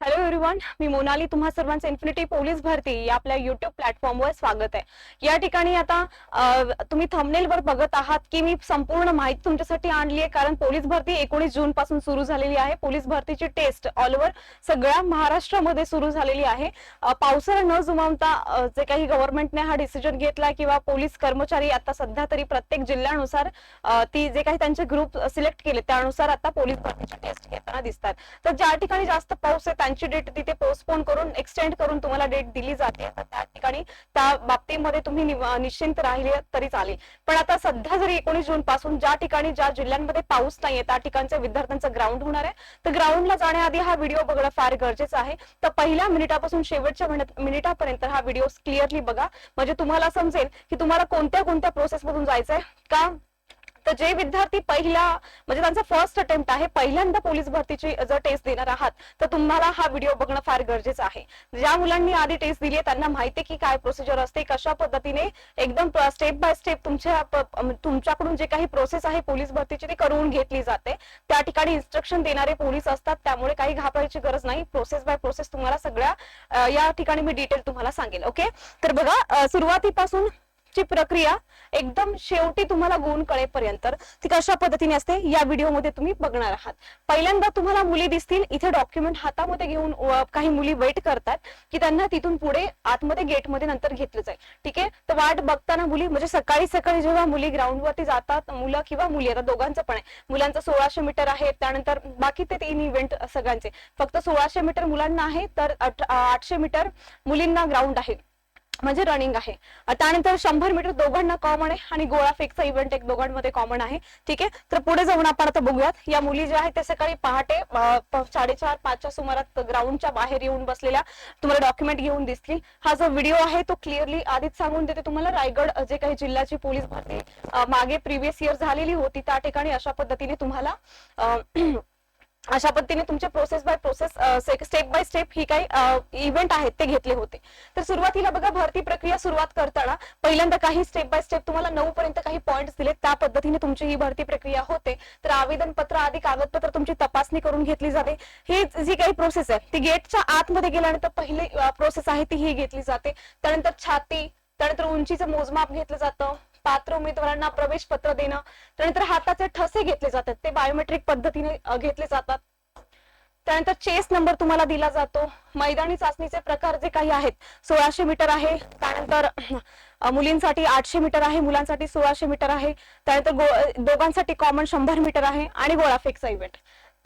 Hello everyone मी मोनाली. तुम्हा सर्वांचं infinity police भरती या आपल्या युट्यूब प्लॅटफॉर्मवर स्वागत आहे. या ठिकाणी आता तुम्ही थंबनेलवर बघत आहात की मी संपूर्ण माहिती तुमच्यासाठी आणली आहे कारण पोलीस भरती एकोणीस जून पासून सुरू झालेली आहे. पोलीस भरतीची टेस्ट ऑल ओव्हर सगळ्या महाराष्ट्रामध्ये सुरू झालेली आहे. पावसाळा न जुमावता जे काही गव्हर्नमेंटने हा डिसिजन घेतला किंवा पोलीस कर्मचारी आता सध्या तरी प्रत्येक जिल्ह्यानुसार ती जे काही त्यांचे ग्रुप सिलेक्ट केले त्यानुसार आता पोलीस भरतीची टेस्ट घेताना दिसतात. तर ज्या ठिकाणी जास्त पाऊस आहे त्यांची डेट तिथे पोस्टपोन करून एक्सटेंड करून तुम्हाला डेट दिली जाते. त्या ठिकाणी त्या बाबतीमध्ये तुम्ही निश्चिंत राहिले तरी चालेल. पण आता सध्या जरी एकोणीस जून पासून ज्या ठिकाणी ज्या जिल्ह्यांमध्ये पाऊस नाहीये त्या ठिकाणच्या विद्यार्थ्यांचं ग्राउंड होणार आहे. तर ग्राउंडला जाण्याआधी हा व्हिडिओ बघणं फार गरजेचं आहे. तर पहिल्या मिनिटापासून शेवटच्या मिनिटापर्यंत हा व्हिडिओ क्लिअरली बघा. म्हणजे तुम्हाला समजेल की तुम्हाला कोणत्या कोणत्या प्रोसेस मधून जायचंय? का तर जे विद्यार्थी पहिला म्हणजे त्यांचा फर्स्ट अटेम्प्ट आहे पहिल्यांदा पोलीस भरतीची जर टेस्ट देणार आहात तर तुम्हाला हा व्हिडिओ बघणं फार गरजेचं आहे. ज्या मुलांनी आधी टेस्ट दिली आहे त्यांना माहिती की काय प्रोसिजर असते कशा पद्धतीने एकदम स्टेप बाय स्टेप तुमच्या तुमच्याकडून जे काही प्रोसेस आहे पोलीस भरतीची ती करून घेतली जाते. त्या ठिकाणी इन्स्ट्रक्शन देणारे पोलीस असतात त्यामुळे काही घाबरायची गरज नाही. प्रोसेस बाय प्रोसेस तुम्हाला सगळ्या या ठिकाणी मी डिटेल तुम्हाला सांगेल ओके तर बघा सुरुवातीपासून ची प्रक्रिया एकदम शेवटी तुम्हाला गुण कळेपर्यंत ती कशा पद्धतीने असते. या व्हिडिओमध्ये तुम्ही बघणार आहात. पहिल्यांदा तुम्हाला मुली दिसतील इथे डॉक्युमेंट हातामध्ये घेऊन काही मुली वेट करतात की त्यांना तिथून पुढे आतमध्ये गेटमध्ये नंतर घेतलं जाईल. ठीक आहे? तर वाट बघताना मुली म्हणजे सकाळी सकाळी जेव्हा मुली ग्राउंडवरती जातात मुलं किंवा मुली आता दोघांचं पण आहे. मुलांचं सोळाशे मीटर आहे त्यानंतर बाकी ते तीन इव्हेंट सगळ्यांचे. फक्त सोळाशे मीटर मुलांना आहे तर आठशे मीटर मुलींना ग्राउंड आहे. म्हणजे रनिंग आहे. त्यानंतर शंभर मीटर दोघांना कॉमन आहे आणि गोळा फेकचा इव्हेंट एक दोघांमध्ये कॉमन आहे. ठीक आहे? तर पुढे जाऊन आपण आता बघूयात. या मुली ज्या आहेत त्या सकाळी पहाटे साडेचार पाचच्या सुमारात ग्राउंडच्या बाहेर येऊन बसलेल्या तुम्हाला डॉक्युमेंट घेऊन दिसतील. हा जो व्हिडिओ आहे तो क्लिअरली आधीच सांगून देते तुम्हाला. रायगड जे काही जिल्ह्याची पोलीस भरती मागे प्रिव्हियस इयर झालेली होती त्या ठिकाणी अशा पद्धतीने तुम्हाला अशा पद्धतीने तुमचे process by process step by step ही काही इव्हेंट आहेत ते घेतले होते. तर सुरुवातीला बघा भरती प्रक्रिया सुरुवात करताना पहिल्यांदा काही स्टेप बाय स्टेप तुम्हाला नऊ पर्यंत काही पॉईंट्स दिले त्या पद्धतीने तुमची ही भरती प्रक्रिया होते. तर आवेदन पत्र आधी कागदपत्र तुमची तपासणी करून घेतली जाते. ही जी काही प्रोसेस आहे ती गेटच्या आतमध्ये गेल्यानंतर पहिली प्रोसेस आहे ती ही घेतली जाते. त्यानंतर छाती त्यानंतर उंचीचं मोजमाप घेतलं जातं. पात्र उमेदवारांना प्रवेश पत्र देणं त्यानंतर हाताचे ठसे घेतले जातात ते बायोमेट्रिक पद्धतीने घेतले जातात. त्यानंतर चेस नंबर तुम्हाला दिला जातो. मैदानी चाचणीचे प्रकार जे काही आहेत सोळाशे मीटर आहे त्यानंतर मुलींसाठी आठशे मीटर आहे मुलांसाठी सोळाशे मीटर आहे त्यानंतर दोघांसाठी कॉमन शंभर मीटर आहे आणि गोळाफेकचा इव्हेंट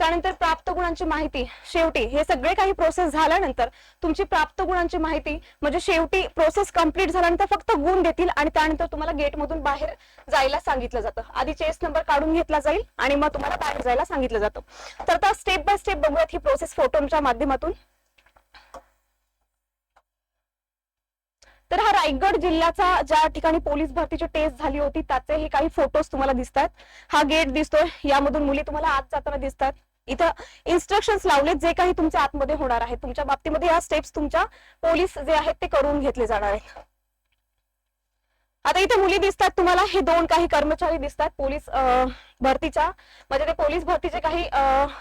त्यानंतर प्राप्त गुणांची माहिती. शेवटी हे सगळे काही प्रोसेस झाल्यानंतर तुमची प्राप्त गुणांची माहिती म्हणजे शेवटी प्रोसेस कंप्लीट झाल्यानंतर फक्त गुण देतील आणि त्यानंतर तुम्हाला गेटमधून बाहेर जायला सांगितलं जातं. आधी चेस नंबर काढून घेतला जाईल आणि मग तुम्हाला बाहेर जायला सांगितलं जातं. तर आता स्टेप बाय स्टेप बघूयात ही प्रोसेस फोटोच्या माध्यमातून. तर हा रायगड जिल्ह्याचा ज्या ठिकाणी पोलीस भरतीची टेस्ट झाली होती त्याचे हे काही फोटोज तुम्हाला दिसतात हा गेट दिसतोय. यामधून मुली तुम्हाला आत जाताना दिसतात. इथं इन्स्ट्रक्शन्स लावलेत जे काही तुमच्या आतमध्ये होणार आहे तुमच्या बाबतीमध्ये या स्टेप्स तुमच्या पोलीस जे आहेत ते करून घेतले जाणार आहेत. आता इथे मुली दिसतात तुम्हाला. हे दोन काही कर्मचारी दिसतात. पोलीस भरतीच्या म्हणजे ते पोलीस भरतीचे काही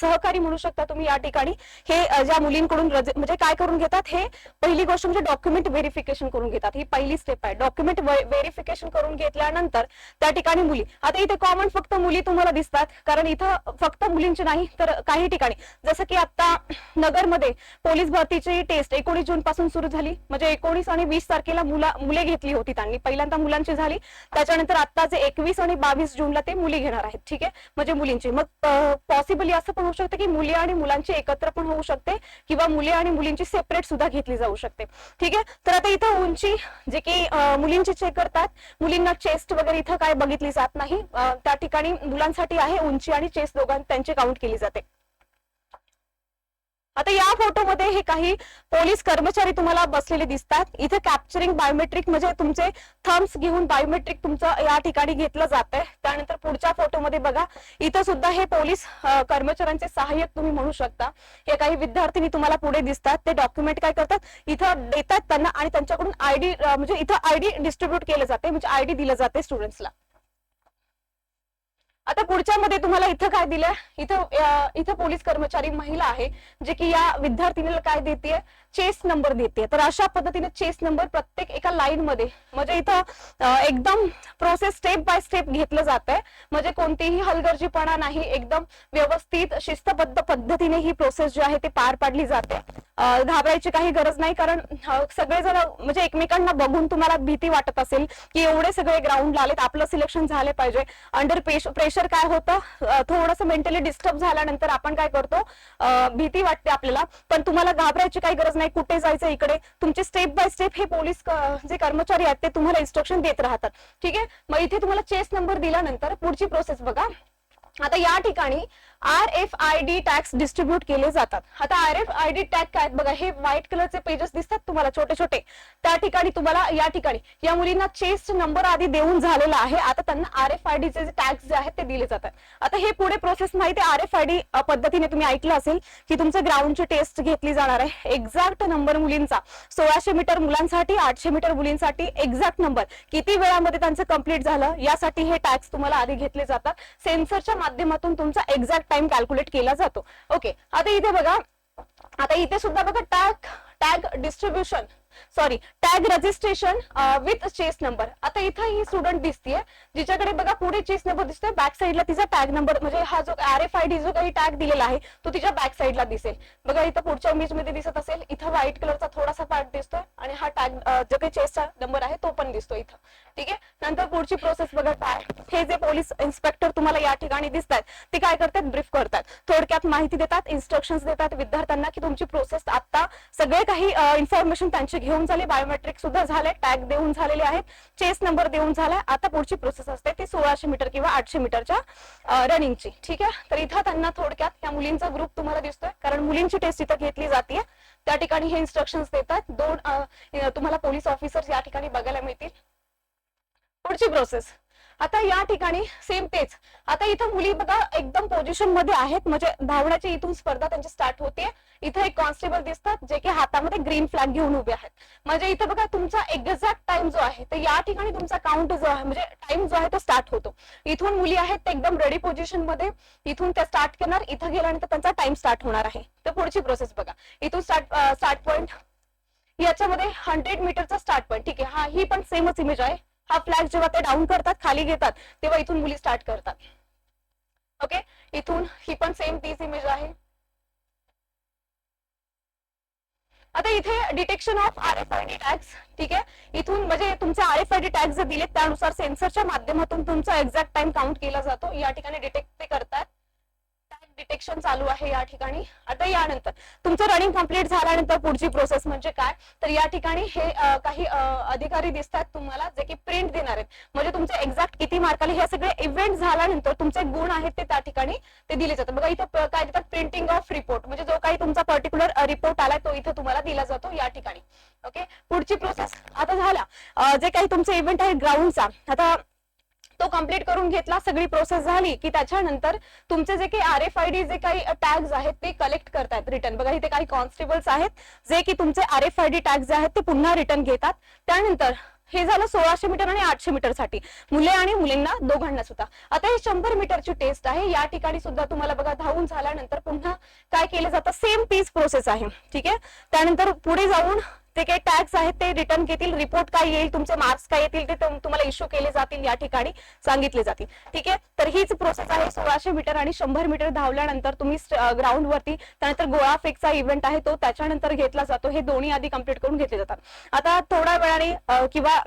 सहकारी म्हणू शकता तुम्ही या ठिकाणी. हे ज्या मुलींकडून म्हणजे काय करून घेतात हे पहिली गोष्ट म्हणजे डॉक्युमेंट व्हेरिफिकेशन करून घेतात. ही पहिली स्टेप आहे. डॉक्युमेंट व्हेरिफिकेशन करून घेतल्यानंतर त्या ठिकाणी मुली. आता इथे कॉमन फक्त मुली तुम्हाला दिसतात. कारण इथं फक्त मुलींची नाही तर काही ठिकाणी. जसं की आता नगरमध्ये पोलीस भरतीची टेस्ट एकोणीस जून पासून सुरू झाली. म्हणजे एकोणीस आणि वीस तारखेला मुला मुले घेतली होती त्यांनी. पहिल्यांदा मुलांची झाली. त्याच्यानंतर आता जे एकवीस आणि बावीस जूनला ते मुली घेणार आहेत. ठीक आहे? म्हणजे मुलींची. मग पॉसिबली असं पण होऊ शकतं की मुली आणि मुलांची एकत्र पण होऊ शकते किंवा मुली आणि मुलींची सेपरेट सुद्धा घेतली जाऊ शकते. ठीक आहे? तर आता इथं उंची जे की मुलींची चेक करतात. मुलींना चेस्ट वगैरे इथं काय बघितली जात नाही. त्या ठिकाणी मुलांसाठी आहे उंची आणि चेस्ट दोघां त्यांची काउंट केली जाते. आता या फोटोमध्ये हे काही पोलीस कर्मचारी तुम्हाला बसलेले दिसतात. इथे कॅप्चरिंग बायोमेट्रिक म्हणजे तुमचे थम्स घेऊन बायोमेट्रिक तुमचं या ठिकाणी घेतलं जात आहे त्यानंतर पुढच्या फोटोमध्ये बघा इथं सुद्धा हे पोलीस कर्मचाऱ्यांचे सहाय्यक तुम्ही म्हणू शकता. हे काही विद्यार्थिनी तुम्हाला पुढे दिसतात. ते डॉक्युमेंट काय करतात? इथं देतात त्यांना आणि त्यांच्याकडून आयडी म्हणजे इथं आयडी डिस्ट्रीब्युट केलं जाते म्हणजे आयडी दिलं जाते स्टुडंट्सला आता पुढच्या मध्ये तुम्हाला इथं काय दिलंय इथं इथं पोलीस कर्मचारी महिला आहे जे की या विद्यार्थिनीला काय देते चेस नंबर देते तर अशा पद्धतीने चेस नंबर प्रत्येक एका लाईन मध्ये म्हणजे इथं एकदम प्रोसेस स्टेप बाय स्टेप घेतलं जात आहे म्हणजे कोणतीही हलगर्जीपणा नाही एकदम व्यवस्थित शिस्तबद्ध पद्धतीने ही प्रोसेस जी आहे ती पार पाडली जाते. घाबरायची काही गरज नाही कारण सगळेजण म्हणजे एकमेकांना बघून तुम्हाला भीती वाटत असेल की एवढे सगळे ग्राउंड आलेत आपलं सिलेक्शन झाले पाहिजे. अंडर प्रेशर काय होतं? थोडंसं मेंटली डिस्टर्ब झाल्यानंतर आपण काय करतो? भीती वाटते आपल्याला. पण तुम्हाला घाबरायची काही गरज नाही. कुठे जायचं इकडे? तुमचे स्टेप बाय स्टेप हे पोलीस जे कर्मचारी आहेत ते तुम्हाला इन्स्ट्रक्शन देत राहतात. ठीक आहे? मग इथे तुम्हाला चेस नंबर दिल्यानंतर पुढची प्रोसेस बघा. आता या ठिकाणी R F I D tags distribute केले जातात. आता R F I D tag काय आहेत? बघा हे व्हाईट कलरचे पेजेस दिसतात तुम्हाला छोटे छोटे. त्या ठिकाणी तुम्हाला या ठिकाणी. या मुलींना चेस्ट नंबर आधी देऊन झालेला आहे. आता त्यांना आर एफ आय डीचे जे टॅक्स जे आहेत ते दिले जातात. आता हे पुढे प्रोसेस माहिती आहे. आर एफ आय डी पद्धतीने तुम्ही ऐकलं असेल की तुमचं ग्राउंडची टेस्ट घेतली जाणार आहे. एक्झॅक्ट नंबर मुलींचा. सोळाशे मीटर मुलांसाठी आठशे मीटर मुलींसाठी एक्झॅक्ट नंबर किती वेळामध्ये त्यांचं कंप्लीट झालं यासाठी हे टॅक्स तुम्हाला आधी घेतले जातात. सेन्सरच्या माध्यमातून तुमचा एक्झॅक्ट टाइम कॅल्क्युलेट केला जातो. ओके आता इथे बघा आता इथे सुद्धा बघा tag tag distribution sorry tag registration with chest number आता इथं ही स्टुडंट दिसतीये जिच्याकडे बघा पुढे चेस नंबर दिसतोय बॅक साईडला तिचा टॅग नंबर म्हणजे हा जो आर एफ आय डी जो काही टॅग दिलेला आहे तो तिच्या बॅक साईडला दिसेल. बघा इथं पुढच्या इमेजमध्ये दिसत असेल इथं व्हाईट कलरचा थोडासा पार्ट दिसतोय आणि हा टॅग uh, जो काही चेसचा नंबर आहे तो पण दिसतो इथं. ठीक आहे? नंतर पुढची प्रोसेस बघा काय. हे जे पोलीस इन्स्पेक्टर तुम्हाला या ठिकाणी दिसतात ते काय करतात? ब्रीफ करतात. थोडक्यात माहिती देतात इन्स्ट्रक्शन देतात विद्यार्थ्यांना की तुमची प्रोसेस आता सगळे काही इन्फॉर्मेशन त्यांचे घेऊन झाले. बायोमेट्रिक सुद्धा झाले टॅग देऊन झालेले आहेत. चेस नंबर देऊन झालाय. आता पुढची प्रोसेस असते ती सोळाशे मीटर किंवा आठशे मीटरच्या रनिंगची ठीक आहे? तर इथं त्यांना थोडक्यात या मुलींचा ग्रुप तुम्हाला दिसतोय. कारण मुलींची टेस्ट इथं घेतली जाते त्या ठिकाणी हे इन्स्ट्रक्शन्स देतात. दोन तुम्हाला पोलीस ऑफिसर्स या ठिकाणी बघायला मिळतील. पुढची प्रोसेस आता या ठिकाणी सेम तेच. आता इथं मुली बघा एकदम पोझिशनमध्ये आहेत. म्हणजे धावण्याची इथून स्पर्धा त्यांची स्टार्ट होते इथं एक कॉन्स्टेबल दिसतात जे की हातामध्ये ग्रीन फ्लॅग घेऊन उभे आहेत. म्हणजे इथं बघा तुमचा एक्झॅक्ट टाइम जो आहे तर या ठिकाणी तुमचा काउंट जो आहे म्हणजे टाइम जो आहे तो स्टार्ट होतो. इथून मुली आहेत ते एकदम रेडी पोझिशनमध्ये. इथून त्या स्टार्ट करणार इथं गेल्यानंतर त्यांचा टाइम स्टार्ट होणार आहे. तर पुढची प्रोसेस बघा. इथून स्टार्ट स्टार्ट पॉइंट याच्यामध्ये हंड्रेड मीटरचा स्टार्ट पॉईंट ठीक आहे हा ही पण सेमच इमेज आहे. हा फ्लॅग जेव्हा ते डाऊन करतात खाली घेतात तेव्हा इथून मुली स्टार्ट करतात. ओके इथून ही पण सेम तीच इमेज आहे. आता इथे detection of R F I D tags ठीक आहे? इथून म्हणजे तुमचे R F I D tags जे दिलेत त्यानुसार सेन्सरच्या माध्यमातून तुमचा एक्झॅक्ट टाइम काउंट केला जातो. या ठिकाणी डिटेक्ट ते करतात. डिटेक्शन चालू आहे या ठिकाणी. आता यानंतर तुमचं रनिंग कंप्लीट झाल्यानंतर पुढची प्रोसेस म्हणजे काय? तर या ठिकाणी हे काही अधिकारी दिसतात तुम्हाला जे की प्रिंट देणार आहेत. म्हणजे तुमचे एक्झॅक्ट किती मार्क आले हे सगळे इव्हेंट झाल्यानंतर तुमचे गुण आहेत ते त्या ठिकाणी ते दिले जातात. बघा इथं काय देतात? प्रिंटिंग ऑफ रिपोर्ट म्हणजे जो काही तुमचा पर्टिक्युलर रिपोर्ट आलाय तो इथं तुम्हाला दिला जातो या ठिकाणी. ओके पुढची प्रोसेस आता झाला. जे काही तुमचे इव्हेंट आहे ग्राउंडचा आता तो कंप्लीट करून घेतला सगळी प्रोसेस झाली की त्याच्यानंतर तुमचे जे काही R F I D J काही टॅग्स आहेत ते कलेक्ट करतात रिटर्न बघा इथे काही कॉन्स्टेबल्स आहेत जे की तुमचे R F I D tags जे आहेत ते पुन्हा रिटर्न घेतात. त्यानंतर हे झालं सोळाशे मीटर आणि आठशे मीटरसाठी. मुले आणि मुलींना दोघांना सुद्धा. आता हे शंभर मीटरची टेस्ट आहे. या ठिकाणी सुद्धा तुम्हाला बघा धावून झाल्यानंतर पुन्हा काय केलं जातं? सेम तीच प्रोसेस आहे. ठीक आहे? त्यानंतर पुढे जाऊन ते काही टॅक्स आहेत ते रिटर्न घेतील रिपोर्ट काय येईल तुमचे मार्क्स काय येतील ते तुम्हाला इश्यू केले जातील या ठिकाणी सांगितले जातील. ठीक आहे? तर हीच प्रोसेस आहे सोळाशे मीटर आणि शंभर मीटर धावल्यानंतर तुम्ही ग्राउंड वरती त्यानंतर गोळा फेकचा इव्हेंट आहे तो त्याच्यानंतर घेतला जातो. हे दोन्ही आधी कंप्लीट करून घेतले जातात. आता थोड्या वेळाने किंवा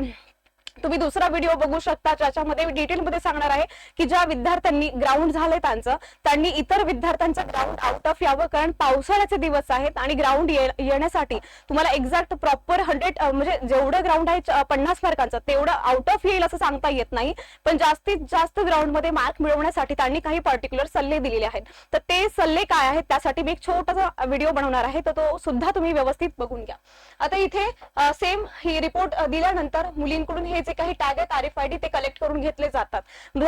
तुम्ही दुसरा व्हिडिओ बघू शकता ज्याच्यामध्ये डिटेलमध्ये सांगणार आहे की ज्या विद्यार्थ्यांनी ग्राउंड झालंय त्यांचं त्यांनी इतर विद्यार्थ्यांचं ग्राउंड आउट ऑफ यावं कारण पावसाळ्याचे दिवस आहेत आणि ग्राउंड येण्यासाठी तुम्हाला एक्झॅक्ट प्रॉपर हंड्रेड म्हणजे जेवढं ग्राउंड आहे पन्नास मार्कांचं तेवढं आउट ऑफ येईल असं सांगता येत नाही. पण जास्तीत जास्त ग्राउंडमध्ये मार्क मिळवण्यासाठी त्यांनी काही पर्टिक्युलर सल्ले दिलेले आहेत. तर ते सल्ले काय आहेत त्यासाठी मी एक छोटासा व्हिडिओ बनवणार आहे तर तो सुद्धा तुम्ही व्यवस्थित बघून घ्या. आता इथे सेम ही रिपोर्ट दिल्यानंतर मुलींकडून हे जे काही टॅग आहेत आर एफ आय डी ते कलेक्ट करून घेतले जातात.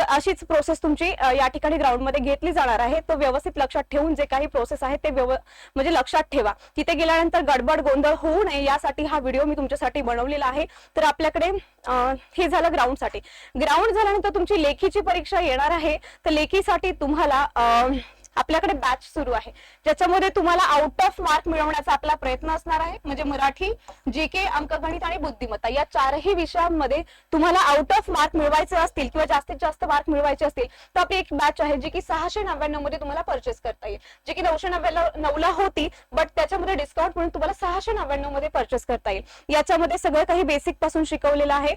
अशीच प्रोसेस तुमची या ठिकाणी ग्राउंडमध्ये घेतली जाणार आहे. तो व्यवस्थित लक्षात ठेवून जे काही प्रोसेस आहे ते व्यव- म्हणजे लक्षात ठेवा. तिथे गेल्यानंतर गडबड गोंधळ होऊ नये यासाठी हा व्हिडिओ मी तुमच्यासाठी बनवलेला आहे. तर आपल्याकडे हे झालं ग्राउंडसाठी ग्राउंड झाल्यानंतर तुमची लेखीची परीक्षा येणार आहे. तर लेखीसाठी तुम्हाला आपल्याकडे बॅच सुरू आहे. ज्याच्यामध्ये तुम्हाला आउट ऑफ मार्क मिळवण्याचा आपला प्रयत्न असणार आहे. म्हणजे मराठी जी के अंकगणित आणि बुद्धिमत्ता या चारही विषयांमध्ये तुम्हाला आउट ऑफ मार्क मिळवायचे असतील किंवा जास्तीत जास्त मार्क मिळवायचे असतील तर आपली एक बॅच आहे जी की सहाशे नव्याण्णवमध्ये तुम्हाला परचेस करता येईल. जी की नऊशे नव्याण्णव नऊला होती बट त्याच्यामध्ये डिस्काउंट म्हणून तुम्हाला सहाशे नव्याण्णवमध्ये परचेस करता येईल. याच्यामध्ये सगळं काही बेसिकपासून शिकवलेलं आहे.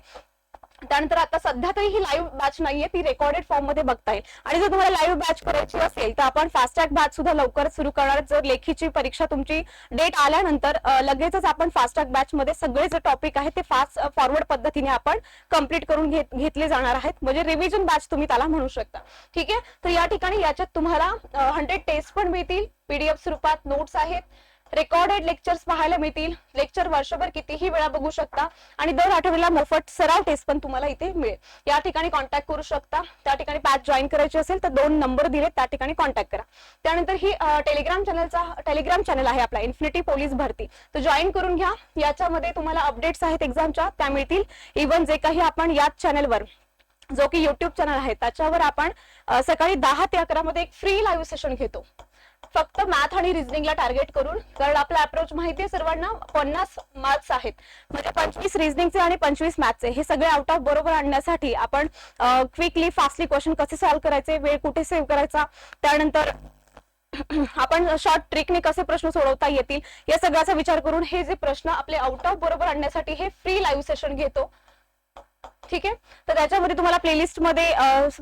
त्यानंतर आता सध्या तरी ही लाईव्ह बॅच नाहीये ती रेकॉर्डेड फॉर्ममध्ये बघता येईल. आणि जर तुम्हाला लाईव्ह बॅच करायची असेल तर आपण फास्टॅग बॅच सुद्धा लवकर सुरू करणार जर लेखीची परीक्षा तुमची डेट आल्यानंतर लगेचच आपण फास्टॅग बॅच मध्ये सगळे जे टॉपिक आहेत ते फास्ट फॉरवर्ड पद्धतीने आपण कंप्लीट करून घेत- घेतले जाणार आहेत. म्हणजे रिव्हिजन बॅच तुम्ही त्याला म्हणू शकता. ठीक आहे? तर या ठिकाणी याच्यात तुम्हाला हंड्रेड टेस्ट पण मिळतील. पीडीएफ स्वरूपात नोट्स आहेत. रेकॉर्डेड लेक्चर्स पाहायला मिळतील. लेक्चर वर्षभर कितीही वेळा बघू शकता. आणि दर आठवड्याला मोफत सराव टेस्ट पण तुम्हाला इथे मिळेल. या ठिकाणी कॉन्टॅक्ट करू शकता. त्या ठिकाणी पॅच जॉईन करायची असेल तर दोन नंबर दिले त्या ठिकाणी कॉन्टॅक्ट करा. त्यानंतर ही टेलिग्राम चॅनलचा टेलिग्राम चॅनल आहे आपला इन्फिनिटी पोलीस भरती. तर जॉईन करून घ्या. याच्यामध्ये तुम्हाला अपडेट्स आहेत एक्झामच्या त्या मिळतील. इव्हन जे काही आपण याच चॅनलवर जो की युट्यूब चॅनल आहे त्याच्यावर आपण सकाळी दहा ते अकरा मध्ये एक फ्री लाईव्ह सेशन घेतो. फक्त मॅथ आणि रिझनिंगला टार्गेट करून कारण आपला अप्रोच माहिती आहे सर्वांना पन्नास मार्क्स आहेत. म्हणजे पंचवीस रिझनिंगचे आणि पंचवीस मॅथचे हे सगळे आउट ऑफ बरोबर आणण्यासाठी आपण क्विकली फास्टली क्वेश्चन कसे सॉल्व्ह करायचे वेळ कुठे सेव्ह करायचा त्यानंतर आपण शॉर्ट ट्रिकने कसे प्रश्न सोडवता येतील या सगळ्याचा विचार करून हे जे प्रश्न आपले आउट ऑफ बरोबर आणण्यासाठी हे फ्री लाईव्ह सेशन घेतो. ठीक आहे? तर त्याच्यामध्ये तुम्हाला प्लेलिस्टमध्ये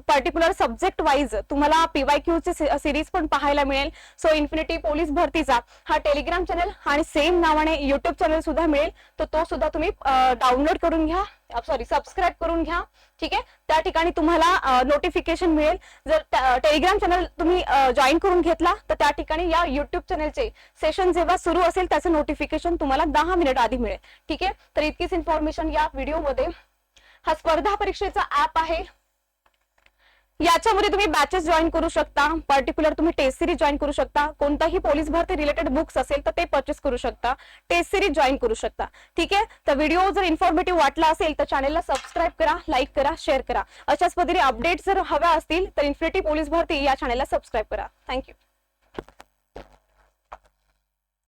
पर्टिक्युलर सब्जेक्ट वाईज तुम्हाला पीवाय क्यू चे सिरीज पण पाहायला मिळेल. सो इन्फिनिटी पोलीस भरतीचा हा टेलिग्राम चॅनल आणि सेम नावाने युट्यूब चॅनल सुद्धा मिळेल. तर तो सुद्धा तुम्ही डाउनलोड करून घ्या. सॉरी सबस्क्राईब करून घ्या. ठीक आहे? त्या ठिकाणी तुम्हाला नोटिफिकेशन मिळेल. जर टेलिग्राम चॅनल तुम्ही जॉईन करून घेतला तर त्या ठिकाणी या युट्यूब चॅनलचे सेशन जेव्हा सुरू असेल त्याचं नोटिफिकेशन तुम्हाला दहा मिनिट आधी मिळेल. ठीक आहे? तर इतकीच इन्फॉर्मेशन या व्हिडिओमध्ये हा स्पर्धा परीक्षेचा ऍप आहे. याच्यामध्ये तुम्ही बॅचेस जॉईन करू शकता. पर्टिक्युलर तुम्ही टेस्ट सिरीज जॉईन करू शकता. कोणताही पोलीस भरती रिलेटेड बुक्स असेल तर ते परचेस करू शकता. टेस्ट सिरीज जॉईन करू शकता. ठीक आहे? तर व्हिडिओ जर इन्फॉर्मेटिव्ह वाटला असेल तर चॅनेलला सबस्क्राईब करा लाईक करा शेअर करा. अशाच पद्धतीने अपडेट जर हव्या असतील तर इन्फिनिटी पोलीस भरती या चॅनेलला सबस्क्राईब करा. थँक्यू